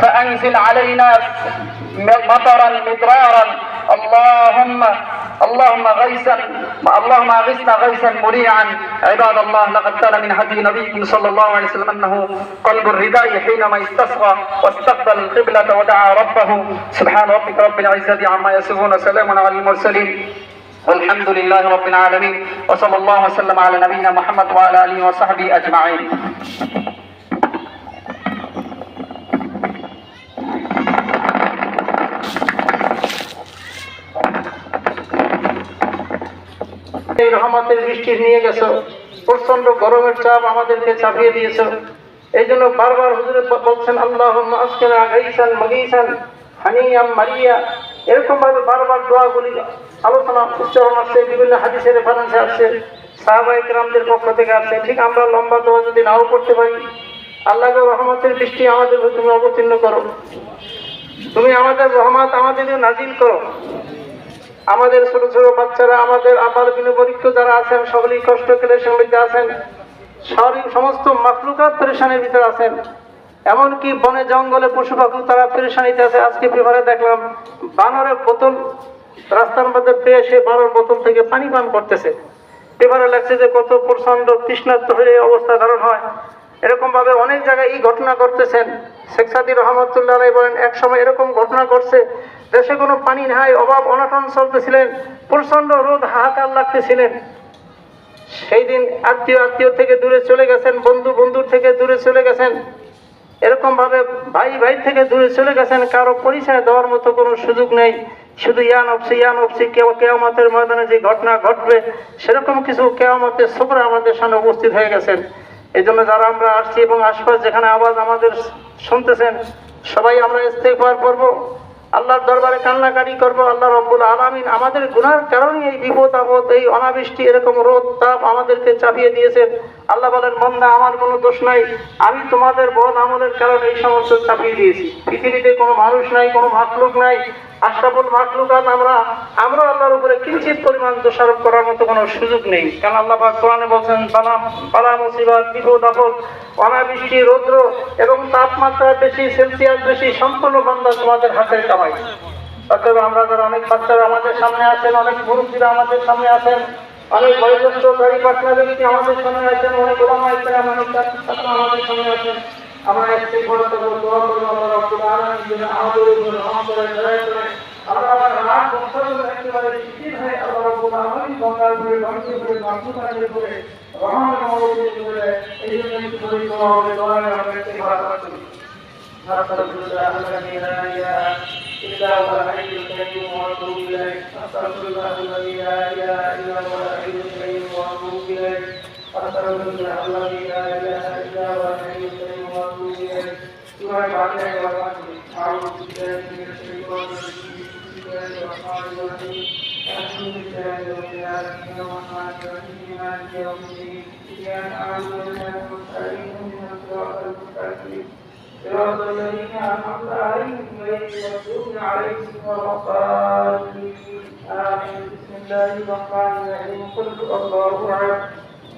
فأنزل علينا مطرا مدرارا. اللهم اللهم غيثا اللهم أغثنا غيثا مريعا عباد الله لقد كان من هدي نبيكم صلى الله عليه وسلم أنه قلب الرداء حينما استصغى واستقبل القبلة ودعا ربه. سبحان ربك رب العزة عما يصفون سلام على المرسلين. والحمد لله رب العالمين. وصلى الله وسلم على نبينا محمد وعلى آله وصحبه أجمعين. রহমতের বৃষ্টি নিয়ে গেছো। প্রচণ্ড গরমের চাপ আমাদেরকে চাপিয়ে দিয়েছ। এই জন্য বারবার হুজুরে বলছেন আল্লাহ আসকেনা গাইসান মগিসান মারিয়া। এরকম ভাবে বারবার দোয়াগুলি আলোচনা উচ্চারণ আসছে, বিভিন্ন হাদিসের রেফারেন্সে আসছে সাহাবাই কেরামদের পক্ষ থেকে আসছে। ঠিক আমরা লম্বা দোয়া যদি নাও করতে পারি আল্লাহকে রহমতের বৃষ্টি আমাদের তুমি অবতীর্ণ করো। তুমি আমাদের রহমত আমাদের নাজিল করো। আমাদের ছোট ছোট বাচ্চারা, আমাদের আবার বিনবরিক্ষ যারা আছেন, সকলেই কষ্ট ক্লেশের মধ্যে আছেন। সবই সমস্ত মাকলুকাত পেরেশানির ভিতরে আছেন। এমনকি বনে জঙ্গলে পশু পাখি তারা পেরেশানিতে আছে। আজকে পেপারে দেখলাম, বানরের বোতল রাস্তার মধ্যে পেয়ে সে বানর বোতল থেকে পানি পান করতেছে। পেপারে লাগছে যে কত প্রচণ্ড তৃষ্ণার্ত হয়ে অবস্থা ধারণ হয়। এরকম ভাবে অনেক জায়গায় এই ঘটনা করতেছেন শেখ সাদি রহমতুল্লাহ বলেন, এক সময় এরকম ঘটনা ঘটছে, দেশে কোনো পানি নাই, অভাব, অনটন চলতেছিলেন প্রচণ্ড রোদ, হাহাকার লাগতেছিলেন। সেই দিন আত্মীয় আত্মীয় থেকে দূরে চলে গেছেন, বন্ধু বন্ধুর থেকে দূরে চলে গেছেন। এরকম ভাবে ভাই ভাই থেকে দূরে চলে গেছেন, কারও পরিচয় দেওয়ার মতো কোনো সুযোগ নেই। শুধু ইয়ান অফসি ইয়ান অফসি কেয়ামতের ময়দানে যে ঘটনা ঘটবে, সেরকম কিছু কেয়ামতের শুক্র আমাদের সামনে উপস্থিত হয়ে গেছেন। এই জন্য যারা আমরা আসছি এবং আশপাশ যেখানে আওয়াজ আমাদের শুনতেছেন, সবাই আমরা ইস্তেকবার করব, আল্লাহর দরবারে কান্নাকাটি করব, আল্লাহ রব্বুল আলামিন আমাদের গুনার কারণে এই বিপদ, আপদ, এই অনাবৃষ্টি, এরকম রোদ, তাপ আমাদেরকে চাপিয়ে দিয়েছেন। আল্লাহ বলেন মন্দা আমার কোনো দোষ নাই। আমি তোমাদের বদ আমলের কারণে এই সমস্ত চাপিয়ে দিয়েছি। পৃথিবীতে কোনো মানুষ নাই, কোনো মাকলুক নাই। আশরাফুল মাকলুকাত আমরা আমরা আল্লাহর উপরে কিঞ্চিত পরিমাণ দোষারোপ করার মতো কোনো সুযোগ নেই। কারণ আল্লাহ পাক কোরআনে বলছেন, বালা বালা মুসিবত, বিপদ, আপদ, অনাবৃষ্টি, রৌদ্র এবং তাপমাত্রা বেশি, সেলসিয়াস বেশি, সম্পূর্ণ বান্দা তোমাদের হাতের কামাই। অতএব আমরা যারা অনেক বাচ্চারা আমাদের সামনে আছেন, অনেক মুরব্বীরা আমাদের সামনে আছেন, অনেক বয়োজ্যেষ্ঠ গাড়ি পাটনা ব্যক্তি আমাদের সামনে আছেন, অনেক ওলামা ইসলাম অনেক আমাদের সামনে আছেন আমরা একটি বড় করবো দোয়া করবো আল্লাহ রব্বুল আলামিন যেন আমাদের উপর রহমত করে দয়া করে আমরা আমার রাত বছর একেবারে শিথিল হয়ে আল্লাহ রব্বুল আলামিন গঙ্গার উপরে গঙ্গের উপরে মাতৃকারের উপরে রহমত মহব্বতের উপরে এই জন্য একটু করে দোয়া হবে দোয়া আমরা একটি ভালো করি أستغفر الله الذي لا إله إلا هو الحي القيوم وأتوب إليه أستغفر الله الذي لا إله إلا هو الحي القيوم وأتوب إليه أستغفر الله الذي لا إله إلا هو الحي القيوم وأتوب إليه سورة الفاتحة والفاتحة أعوذ بالله من الشيطان الرجيم بسم الله الرحمن الرحيم الحمد لله رب العالمين الرحمن الرحيم مالك يوم الدين إياك نعبد وإياك نستعين اهدنا الصراط المستقيم صراط الذين أنعمت عليهم غير المغضوب عليهم ولا الضالين آمين بسم الله الرحمن الرحيم قل هو الله أحد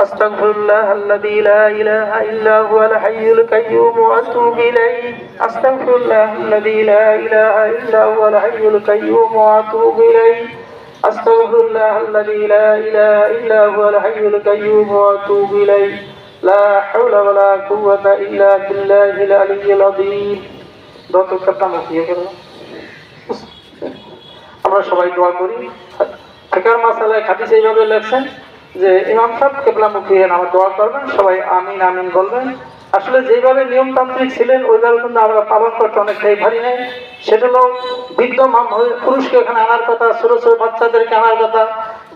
استغفر الله الذي لا اله الا هو الحي القيوم واتوب اليه استغفر الله الذي لا اله الا هو الحي القيوم واتوب اليه استغفر الله الذي لا اله الا هو الحي القيوم واتوب اليه لا حول ولا قوه الا بالله العلي العظيم دوتو کرتا مفيه کرو আমরা সবাই দোয়া করি ফেকার মাসালায় হাদিস এইভাবে লেখছেন যে ইমাম সাহেব কেবলামুখী হেন আমার দোয়া করবেন, সবাই আমিন আমিন বলবেন। আসলে যেভাবে নিয়মতান্ত্রিক ছিলেন ওইভাবে কিন্তু আমরা পালন করতে অনেকটাই ভারী নেই। সেটা হল বৃদ্ধ পুরুষকে এখানে আনার কথা, ছোট ছোট বাচ্চাদেরকে আনার কথা।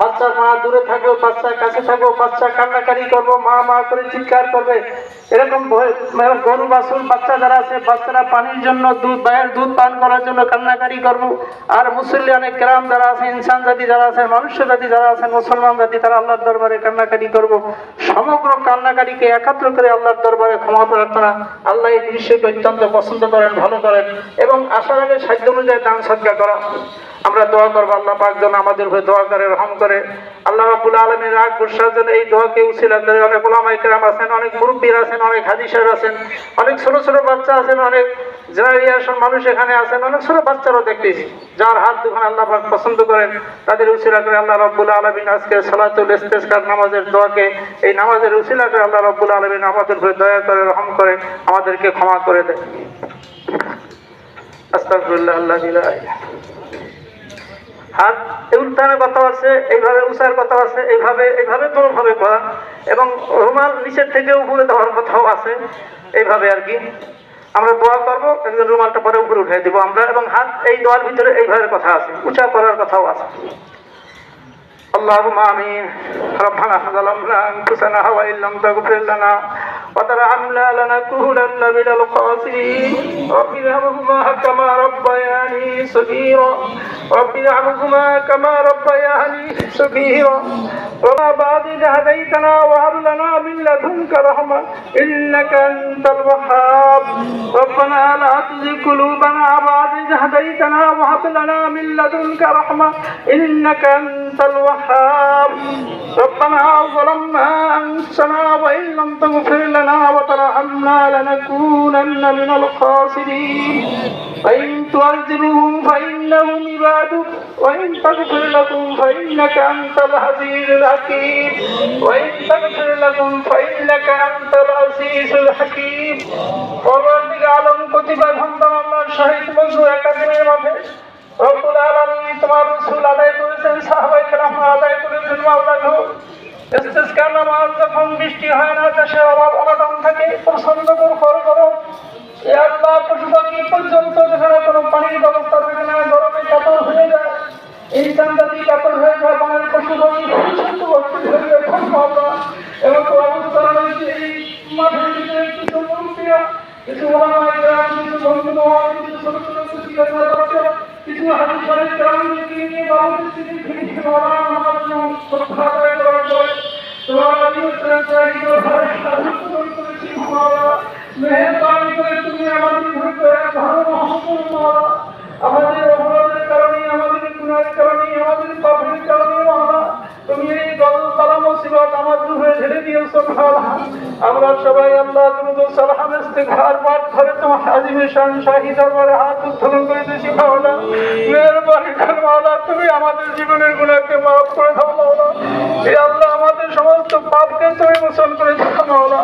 বাচ্চার মা দূরে থাকবে বাচ্চার কাছে থাকব বাচ্চা কান্নাকারি করব, মা মা করে চিৎকার করবে। এরকম গরু বাছুর বাচ্চা যারা আছে, বাচ্চারা পানির জন্য দুধ, বাইরের দুধ পান করার জন্য কান্নাকারি করব। আর মুসল্লি অনেক গ্রাম যারা আছে, ইনসান জাতি যারা আছেন মানুষ জাতি যারা আছেন মুসলমান জাতি, তারা আল্লাহর দরবারে কান্নাকারি করব। সমগ্র কান্নাকারিকে একাত্র করে আল্লাহর দরবারে ক্ষমা প্রার্থনা, আল্লাহ এই দৃশ্যকে অত্যন্ত পছন্দ করেন, ভালো করেন, এবং আসার আগে সাধ্য অনুযায়ী দান সৎকার করা। আমরা দোয়া করব আল্লাহ পাক যেন আমাদের হয়ে দোয়া করে, রহম করে। আল্লাহ রাবুল আলমীর রাগ গুসার জন্য এই দোয়াকে উচিলা করে অনেক ওলামাই কেরাম আছেন, অনেক মুরব্বীর আছেন, অনেক সাহেব আছেন, অনেক ছোট ছোট বাচ্চা আছেন, অনেক জেনারেশন মানুষ এখানে আছেন, অনেক ছোট বাচ্চারাও দেখতেছি। যার হাত দুখান আল্লাহ পাক পছন্দ করেন, তাদের উচিলা করে আল্লাহ রব্বুল আলমিন আজকে সালাতুল ইস্তেসকার নামাজের দোয়াকে, এই নামাজের উচিলা করে আল্লাহ রব্বুল আলমিন আমাদের হয়ে দয়া করে, রহম করে, আমাদেরকে ক্ষমা করে দেয় আস্তাগফিরুল্লাহ, আল্লাহ ইলাহা ইল্লা হাত উত্থানের কথা আছে এইভাবে উঁচার কথা আছে এইভাবে এইভাবে ভাবে করা এবং রুমাল নিচের থেকে উপরে দেওয়ার কথাও আছে এইভাবে আর কি আমরা দোয়া করবো একজন রুমালটা পরে উপরে উঠে দিব আমরা এবং হাত এই দোয়ার ভিতরে এইভাবে কথা আছে উঁচা করার কথাও আছে اللهم امين ربنا ظلمنا انفسنا وان لم تغفر لنا وترحمنا لنكونن من الخاسرين. رب ارحمهما كما ربياني صغيرا. رب ارحمهما كما ربياني صغيرا. وما بعد إذ هديتنا وهب لنا من لدنك رحمة إنك أنت الوهاب. ربنا لا تزغ قلوبنا بعد إذ هديتنا وهب لنا من لدنك رحمة إنك أنت الوهاب. ربنا ظلمنا أنفسنا وإن لم تغفر لنا وترحمنا لنكونن من الخاسرين فإن تعذبهم فإنهم عبادك وإن تغفر لهم فإنك أنت العزيز الحكيم وإن تغفر لهم فإنك أنت العزيز الحكيم পরবর্তীকে আলম কতিপয় আলহামদুলিল্লাহ আল্লাহ শহীদ মজু একাডেমির মাঠে রব্বুল আলামিন তোমার রাসূল আদায় করেছেন সাহাবায়ে কেরাম আদায় করেছেন মাওলা গো ইস্তেসকার নামাজ যখন বৃষ্টি হয় না দেশের অভাব অনটন থাকে প্রচণ্ড করে করো এ পশু পাখি পর্যন্ত যেখানে কোনো পানির ব্যবস্থা থাকে না, গরমে কাতর হয়ে যায়। ইনসান জাতি কাতর হয়ে যায় বাঙালি পশু এবং রয়েছে। এই কিছু কিছু কিছু নিয়ে তোমার নবী মেহরবানি সবাই আল্লাহ হাত তুমি আমাদের জীবনের গুণাকে করে আমাদের সমস্ত পাপকে তুমি মোচন করে দাও মাওলা